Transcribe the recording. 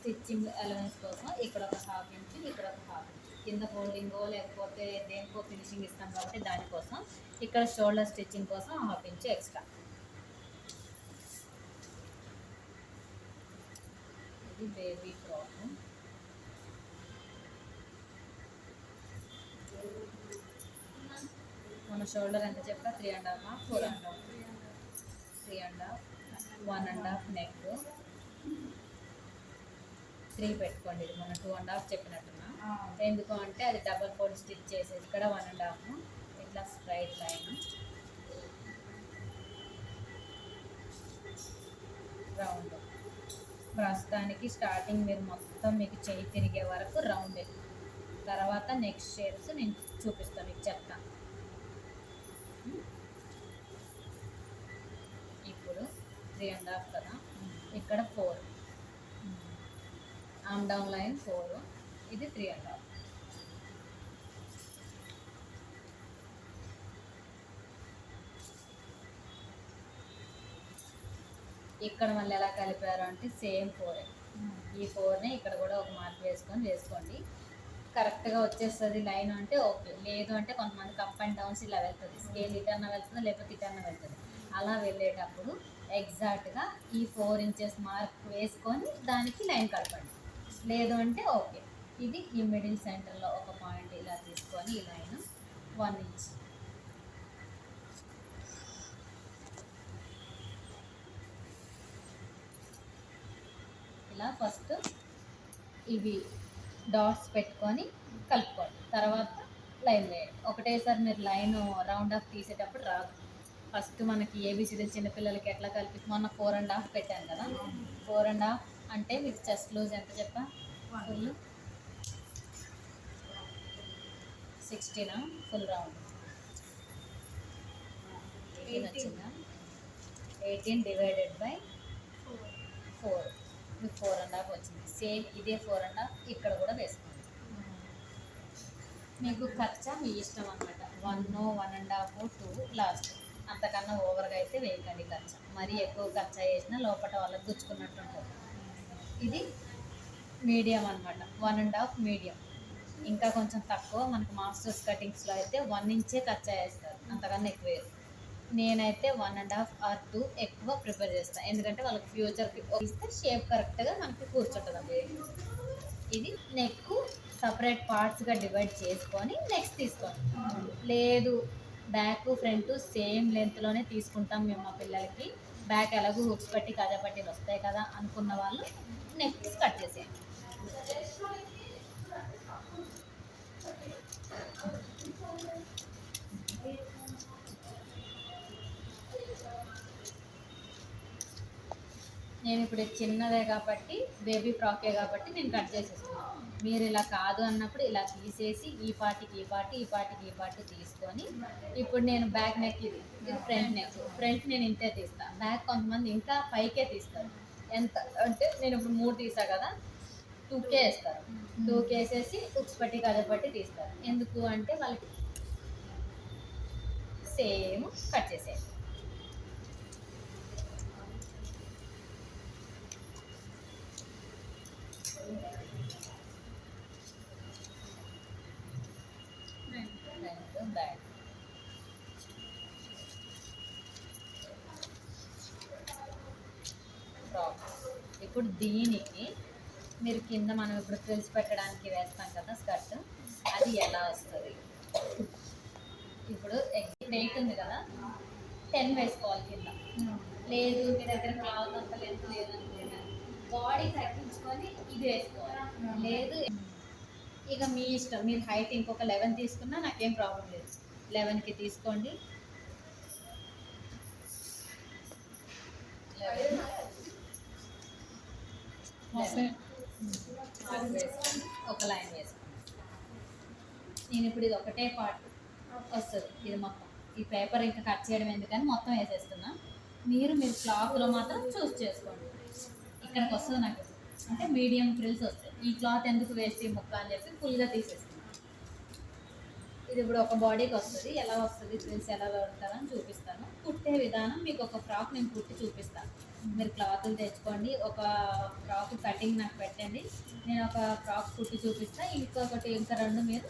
Stitching allowance కోసం ఇక్కడ ఒక హాఫ్ ఇంచ్ ఇక్కడ ఒక హాఫ్ ఇంచ్. కింద ఫోల్డింగో లేకపోతే దేనికో ఫినిషింగ్ ఇస్తాం కాబట్టి దానికోసం ఇక్కడ షోల్డర్ స్టిచ్చింగ్ కోసం హాఫ్ ఇంచ్ ఎక్స్ట్రా. ఇది బేబీ ఫ్రాక్. మన షోల్డర్ ఎంత చెప్పా? Three and half four and half. Three and half. One and half neck. Three పెట్టుకోండి. ఇది మనం టూ అండ్ హాఫ్ చెప్పినట్టున్నా ఎందుకు అంటే అది డబల్ ఫోల్డ్ స్టిచ్ చేసేది ఇక్కడ వన్ అండ్ హాఫ్ ఇట్లా స్ట్రైట్ లైన్ రౌండ్ ప్రస్తుతానికి స్టార్టింగ్ మీరు మొత్తం మీకు చేయి తిరిగే వరకు రౌండ్ తర్వాత నెక్స్ట్ షేప్స్ నేను చూపిస్తాను మీకు చెప్తాను ఇప్పుడు త్రీ అండ్ హాఫ్ కదా. ఇక్కడ four arm down line four ఇది త్రీ అండ్ హాఫ్ ఇక్కడ మళ్ళీ ఎలా కలిపారు అంటే సేమ్ ఫోర్ ఈ ఫోర్ని ఇక్కడ కూడా ఒక మార్క్ వేసుకొని వేసుకోండి. కరెక్ట్గా వచ్చేస్తుంది లైన్ అంటే ఓకే లేదు అంటే కొంతమందికి అప్ అండ్ డౌన్స్ ఇలా వెళ్తుంది. స్కేల్ ఇటర్న వెళ్తుంది లేకపోతే ఇటర్న వెళ్తుంది. అలా వెళ్ళేటప్పుడు ఎగ్జాక్ట్గా ఈ ఫోర్ ఇంచెస్ మార్క్ వేసుకొని దానికి లైన్ కలపండి. లేదు అంటే ఓకే. ఇది ఈ మిడిల్ సెంటర్లో ఒక పాయింట్ ఇలా తీసుకొని ఈ అయినా వన్ ఇంచ్ ఇలా ఫస్ట్ ఇవి డాట్స్ పెట్టుకొని కలుపుకోండి. తర్వాత లైన్ వేయండి. ఒకటేసారి మీరు లైన్ రౌండ్ ఆఫ్ తీసేటప్పుడు రాదు. ఫస్ట్ మనకి ఏబిసిడి చిన్నపిల్లలకి ఎట్లా కలిపి మొన్న ఫోర్ అండ్ హాఫ్ పెట్టాను కదా. ఫోర్ అండ్ హాఫ్ అంటే మీకు చెస్ట్ లూజ్ ఎంత చెప్పా? ఫుల్ సిక్స్టీన్ ఫుల్ రౌండ్ వచ్చిందా ఎయిటీన్ డివైడెడ్ బై ఫోర్ మీకు ఫోర్ అండ్ హాఫ్ వచ్చింది. సేమ్ ఇదే ఫోర్ అండ్ హాఫ్ ఇక్కడ కూడా వేసుకోండి. మీకు ఖర్చా? మీ ఇష్టం అనమాట one one and half two last అంతకన్నా ఓవర్గా అయితే వేయకండి ఖర్చు. మరీ ఎక్కువ ఖర్చు వేసినా లోపల వాళ్ళకి గుచ్చుకున్నట్టు ఉంటుంది. ఇది మీడియం అనమాట వన్ అండ్ హాఫ్ మీడియం ఇంకా కొంచెం తక్కువ మనకు మాస్టర్స్ కటింగ్స్లో అయితే వన్ ఇంచే ఖర్చు చేస్తారు. అంతకన్నా ఎక్కువ వేయరు. నేనైతే one and half or two ఎక్కువ ప్రిపేర్ చేస్తాను ఎందుకంటే వాళ్ళకి ఫ్యూచర్కి ఇస్తే షేప్ కరెక్ట్గా మనకి కూర్చుంటుంది ఇది నెక్ సపరేట్ పార్ట్స్గా డివైడ్ చేసుకొని నెక్స్ట్ తీసుకోండి లేదు బ్యాక్ ఫ్రంట్ సేమ్ లెంత్లోనే తీసుకుంటాం మేము మా పిల్లలకి. బ్యాక్ ఎలాగో హుక్స్ పట్టి కాజా పట్టీలు వస్తాయి కదా అనుకున్న వాళ్ళు నెక్స్ట్ కట్ చేసేయండి. నేను ఇప్పుడు చిన్నదే కాబట్టి బేబీ ఫ్రాకే కాబట్టి నేను కట్ చేసేస్తున్నాను మీరు ఇలా కాదు అన్నప్పుడు ఇలా తీసేసి ఈ పార్టీకి ఈ పార్టీ ఈ పార్టీకి ఈ పార్టీ తీసుకొని ఇప్పుడు నేను బ్యాక్ నెక్ ఇది ఇది ఫ్రంట్ నెక్ ఫ్రంట్ నేను ఇంతే తీస్తాను బ్యాక్ కొంతమంది ఇంకా పైకే తీస్తారు. ఎంత? అంటే నేను ఇప్పుడు మూడు తీసా కదా టూకే వేస్తారు. టూకే వేసేసి ఉక్స్ పట్టి కథ పట్టి తీస్తారు. ఎందుకు అంటే వాళ్ళకి సేమ్ కట్ చేసేది ఫ్రంట్ బ్యాక్ ఫ్రాక్ ఇప్పుడు దీనికి మీరు కింద మనం ఇప్పుడు ఫ్రిల్స్ పెట్టడానికి వేస్తాం కదా స్కర్ట్ అది ఎలా వస్తుంది? ఇప్పుడు ఇప్పుడు ఎయిట్ ఉంది కదా టెన్ వేసుకోవాలి కింద. లేదు మీ దగ్గర క్లాత్ అంత లేదు లేదనుకుంటున్నాను బాడీ తగ్గించుకొని ఇది వేసుకోవాలి. లేదు. ఇక మీ ఇష్టం. మీరు హైట్ ఇంకొక లెవెన్ తీసుకున్నా నాకేం ప్రాబ్లం లేదు. లెవెన్కి తీసుకోండి. 11. Eleven. వేసుకోండి. ఒక లైన్ వేసుకోండి. నేను ఇప్పుడు ఇది ఒకటే పార్ట్ వస్తుంది. ఇది మొత్తం. ఈ పేపర్ ఇంకా కట్ చేయడం ఎందుకని మొత్తం వేసేస్తున్నా. మీరు మీరు క్లాత్లో మాత్రం చూస్ చేసుకోండి. ఇక్కడికి వస్తుంది నాకు అంటే మీడియం ఫ్రిల్స్ వస్తాయి. ఈ క్లాత్ ఎందుకు వేస్ట్ ఈ ముక్క అని చెప్పి ఫుల్గా తీసేస్తున్నాను ఇది ఇప్పుడు ఒక బాడీకి వస్తుంది. ఎలా వస్తుంది? ఫ్రిల్స్ ఎలా పెడతారని చూపిస్తాను. కుట్టే విధానం మీకు ఒక ఫ్రాక్ నేను కుట్టి చూపిస్తాను. మీరు క్లాతులు తెచ్చుకోండి. ఒక ఫ్రాక్ కటింగ్ నాకు పెట్టండి. నేను ఒక ఫ్రాక్ కుట్టి చూపిస్తాను ఇంకొకటి ఇంకా రెండు మీరు